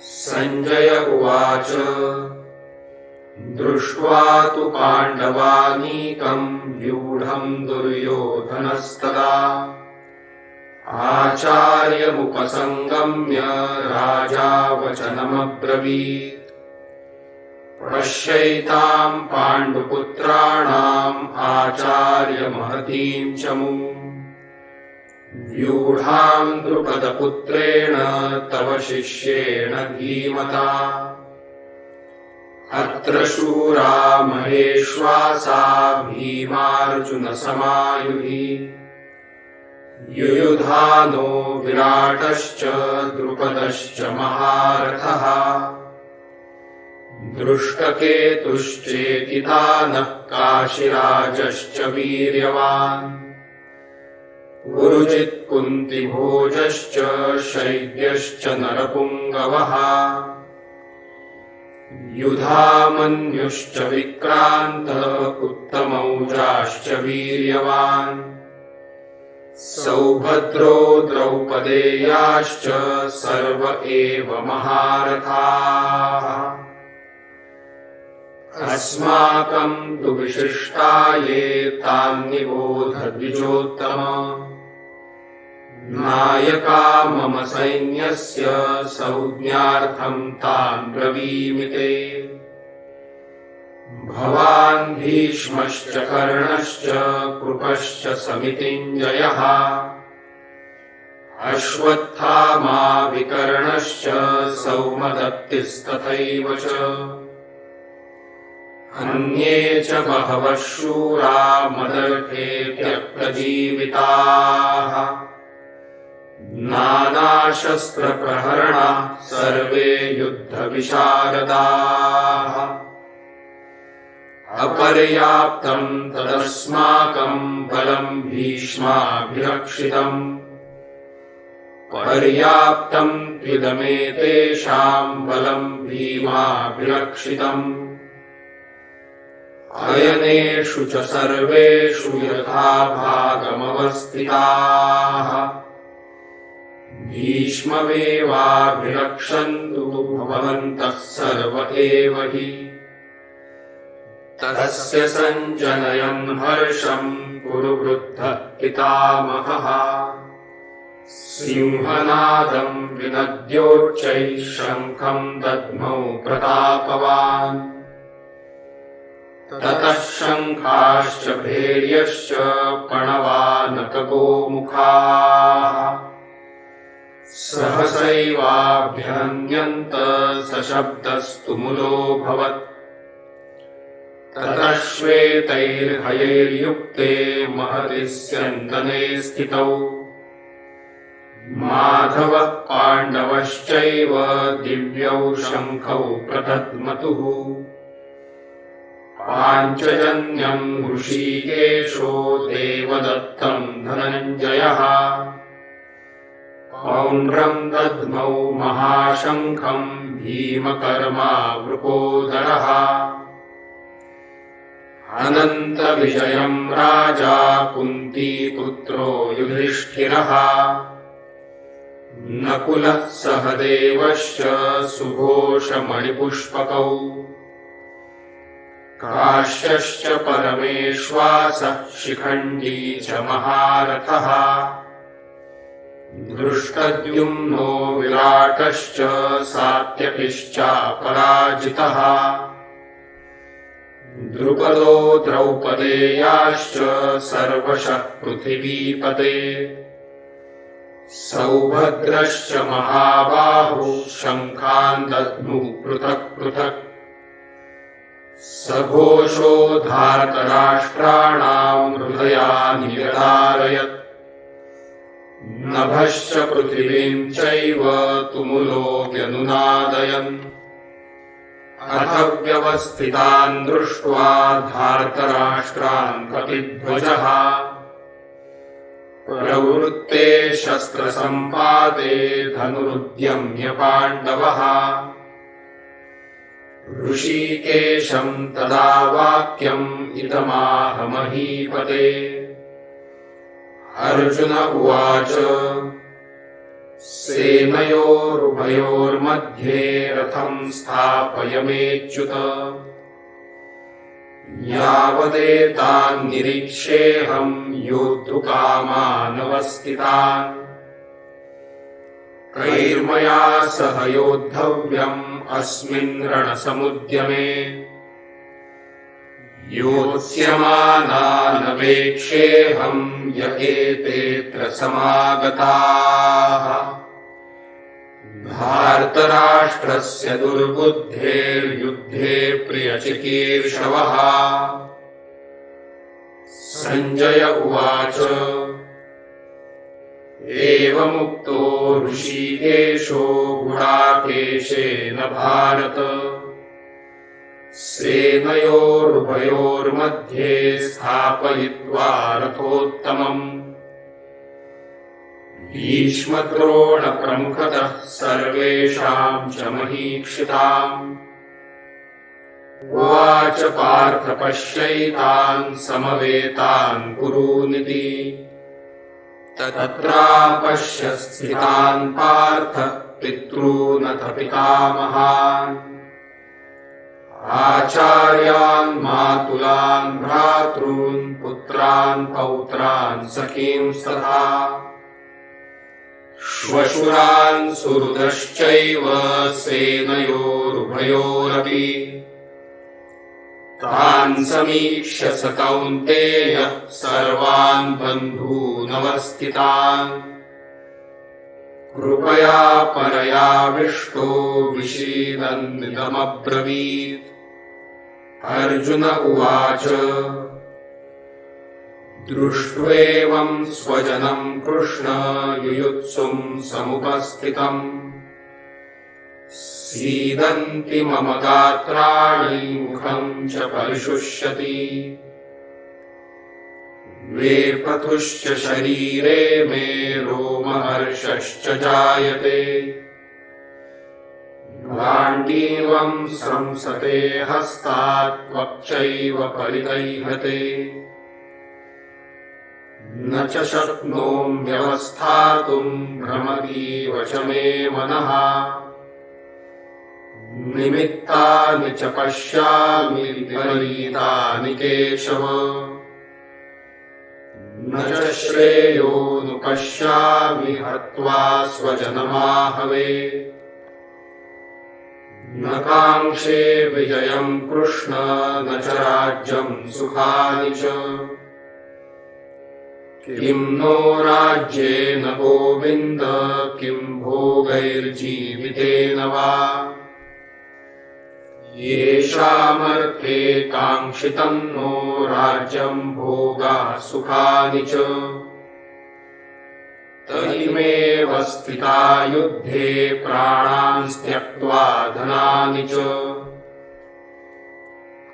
सञ्जय उवाच। दृष्ट्वा तु पाण्डवानीकम् व्यूढम् दुर्योधनस्तदा। आचार्यमुपसङ्गम्य राजा वचनमब्रवीत्। पश्यैताम् पाण्डुपुत्राणाम् आचार्यमहतीम् चमूम् व्यूढाम् द्रुपदपुत्रेण तव शिष्येण धीमता। अत्र शूरा महेश्वासा भीमार्जुनसमायुधि। युयुधानो विराटश्च द्रुपदश्च महारथः। दृष्टकेतुश्चेतितानः काशिराजश्च वीर्यवान् गुरुजित्कुन्तिभोजश्च शैव्यश्च नरपुङ्गवः। युधामन्युश्च विक्रान्त उत्तमौजाश्च वीर्यवान्। सौभद्रो द्रौपदेयाश्च सर्व एव महारथाः अस्माकम् तु विशिष्टा ये तान्निबोध द्विजोत्तम नायका मम सैन्यस्य संज्ञार्थम् तान् ब्रवीमि ते भवान् भीष्मश्च कर्णश्च कृपश्च समितिञ्जयः। अश्वत्थामा विकर्णश्च सौमदत्तिस्तथैव च अन्ये च बहवः शूरा मदर्थेऽप्यप्रजीविताः नानाशस्त्रप्रहरणा सर्वे युद्धविशारदाः। अपर्याप्तम् तदस्माकम् बलम् भीष्माभिरक्षितम्। पर्याप्तम् त्विदमेतेषाम् बलम् भीमाभिरक्षितम् अयनेषु च सर्वेषु यथा भागमवस्थिताः। भीष्ममेवाभिरक्षन्तु भवन्तः सर्व एव हि। तस्य सञ्जनयन् हर्षम् कुरु वृद्धः पितामहः। सिंहनादम् विनद्योच्चैः शङ्खम् दद्मौ प्रतापवान् ततः शङ्खाश्च भैर्यश्च पणवानकगोमुखाः सहसैवाभ्यन्यन्त सशब्दस्तु मुलोऽभवत् ततः श्वेतैर्हयैर्युक्ते महति स्यन्दने स्थितौ। माधवः पाण्डवश्चैव दिव्यौ शङ्खौ प्रदद्मतुः पाञ्चजन्यम् ऋषिकेशो देवदत्तम् धनञ्जयः। पौण्ड्रम् दद्मौ महाशङ्खम् भीमकर्मा वृकोदरः अनन्तविजयम् राजा कुन्तीपुत्रो युधिष्ठिरः। नकुलः सहदेवश्च सुघोषमणिपुष्पकौ काश्यश्च परमेश्वासः शिखण्डी च महारथः। दृष्टद्युम्नो विराटश्च सात्यकिश्चापराजितः द्रुपदो द्रौपदेयाश्च सर्वशः पृथिवीपते सौभद्रश्च महाबाहुः शङ्खान् दद्मुः पृथक् पृथक् सघोषो धार्तराष्ट्राणाम् हृदयानि व्यधारयत् नभश्च पृथिवीम् चैव तुमुलो व्यनुनादयन्। अथ व्यवस्थितान् दृष्ट्वा धार्तराष्ट्रान् कपिध्वजः। प्रवृत्ते शस्त्रसम्पादे धनुरुद्यम्य पाण्डवः ऋषिकेशम् तदा वाक्यम् इदमाह महीपते अर्जुन उवाच सेनयोरुभयोर्मध्ये रथम् स्थापयमेच्युत यावदेतान् निरीक्षेऽहम् योद्धुकामानवस्थितान् कैर्मया सह योद्धव्यम् अस्मिन् रणसमुद्यमे। योत्स्यमानानवेक्षेऽहम् य एतेऽत्र समागताः भारतराष्ट्रस्य दुर्बुद्धेर्युद्धे प्रियचिकीर्षवः। सञ्जय उवाच। एवमुक्तो ऋषिकेशो गुडाकेशेन भारत। सेनयोरुभयोर्मध्ये स्थापयित्वा रथोत्तमम्। भीष्मद्रोणप्रमुखतः सर्वेषाम् च महीक्षिताम्। उवाच पार्थ पश्यैतान् समवेतान् कुरूनिति तत्रापश्य स्थितान् पार्थ पितॄनथ पितामहान्। आचार्यान् मातुलान् भ्रातॄन् पुत्रान् पौत्रान् सखींस्तथा श्वशुरान् सुहृदश्चैव सेनयोरुभयोरपि तान् समीक्ष्य स कौन्तेय सर्वान् बन्धूनवस्थितान्। कृपया परयाविष्टो विषीदन्निदमब्रवीत् अर्जुन उवाच दृष्ट्वेवम् स्वजनम् कृष्ण युयुत्सुम् समुपस्थितम् सीदन्ति मम गात्राणि मुखम् च परिशुष्यति। वेपथुश्च शरीरे मे रोमहर्षश्च जायते। गाण्डीवम् संसते हस्तात् त्वक्चैव परिदैहते न च शक्नोम्यवस्थातुम् भ्रमतीव च मे मनः निमित्तानि च पश्यामि विपरीतानि केशव। न च श्रेयोऽनुपश्यामि हत्वा स्वजनमाहवे। न काङ्क्षे विजयम् कृष्ण न च राज्यम् सुखानि च। किम् नो राज्येन गोविन्द किम् भोगैर्जीवितेन वा येषामर्थे काङ्क्षितम् नो राज्यम् भोगाः सुखानि च। तैमेव स्थिता युद्धे प्राणान् त्यक्त्वा धनानि च।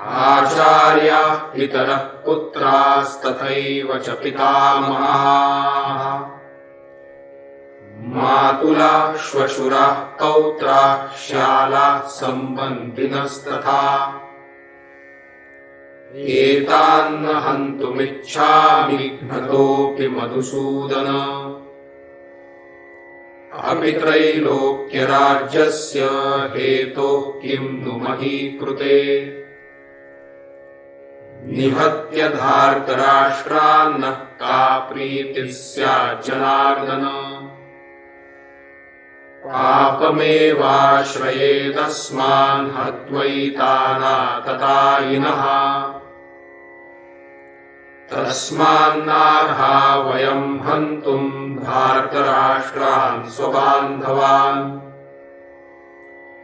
आचार्याः पितरः पुत्रास्तथैव च पितामहाः मातुलाः श्वशुराः पौत्राः श्यालाः सम्बन्धिनस्तथा। एतान्न हन्तुमिच्छामि घ्नतोऽपि मधुसूदन। अपि त्रैलोक्यराज्यस्य हेतोः किम् नु महीकृते। निहत्य धार्तराष्ट्रान्नः का प्रीतिः स्यात् जनार्दन पापमेवाश्रयेदस्मान् हत्वैतानाततायिनः। तस्मान्नार्हा वयम् हन्तुम् धार्तराष्ट्रान् स्वबान्धवान्।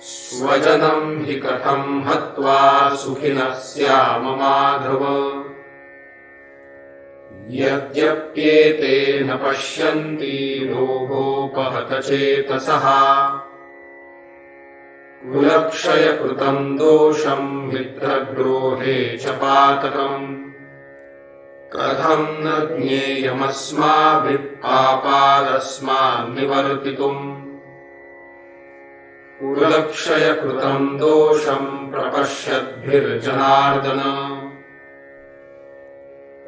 स्वजनम् हि कथम् हत्वा सुखिनः स्याम माधव यद्यप्येते न पश्यन्ति लोभोपहत चेतसः कुलक्षयकृतम् दोषम् मित्रद्रोहे च पातकम्। कथम् न ज्ञेयमस्माभिः पापादस्मान्निवर्तितुम्। कुलक्षयकृतम् दोषम् प्रपश्यद्भिर्जनार्दन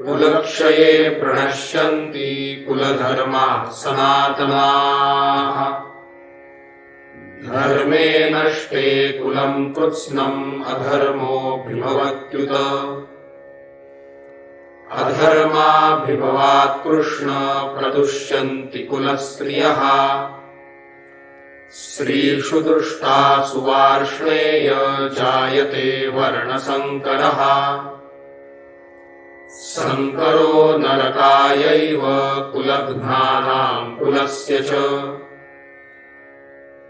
कुलक्षये प्रणश्यन्ति कुलधर्माः सनातनाः। धर्मे नष्टे कुलम् कृत्स्नम् अधर्मोऽभिभवत्युत अधर्माभिभवात् कृष्ण प्रदुष्यन्ति कुलस्त्रियः। स्त्रीषु दुष्टासु वार्ष्णेय जायते वर्णसङ्करः सङ्करो नरकायैव कुलघ्नानाम् कुलस्य च।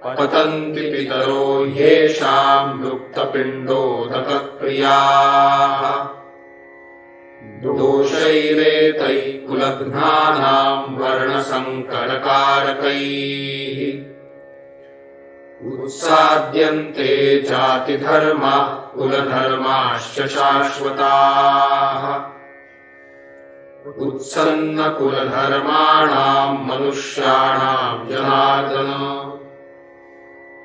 पतन्ति पितरो ह्येषाम् लुप्तपिण्डोदकक्रियाः दोषैरेतैः कुलघ्नानाम् वर्णसङ्करकारकैः। उत्साद्यन्ते जातिधर्मा कुलधर्माश्च शाश्वताः उत्सन्नकुलधर्माणाम् मनुष्याणाम् जनार्दन।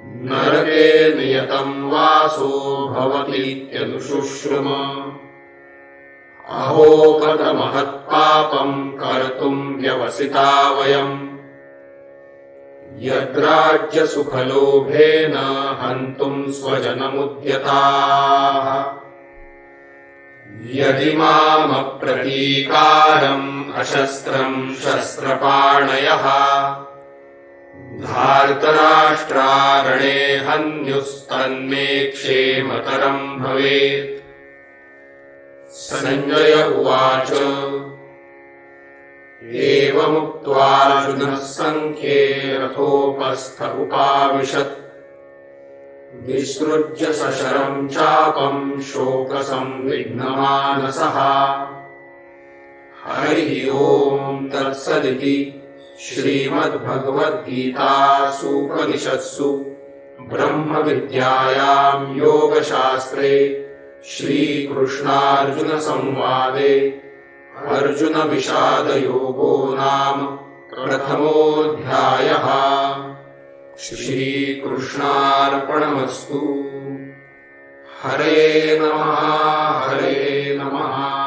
नरके नियतम् वासो भवतीत्यनुशुश्रुम। अहो कथमहत्पापम् कर्तुम् व्यवसिता वयम्। यद्राज्यसुखलोभेन हन्तुम् स्वजनमुद्यताः। यदि मामप्रतीकारम् अशस्त्रम् शस्त्रपाणयः धार्तराष्ट्रारणे हन्युस्तन्मे क्षेमतरम् भवेत्। सञ्जय उवाच। एवमुक्त्वार्जुनः सङ्ख्ये रथोपस्थ उपाविशत् विसृज्य सशरम् चापम् शोकसंविघ्नमानसः। हरिः ओम् तत्सदिति श्रीमद्भगवद्गीतासूपनिषत्सु ब्रह्मविद्यायाम् योगशास्त्रे श्रीकृष्णार्जुनसंवादे अर्जुनविषादयोगो नाम प्रथमोऽध्यायः श्रीकृष्णार्पणमस्तु। हरे नमः हरे नमः।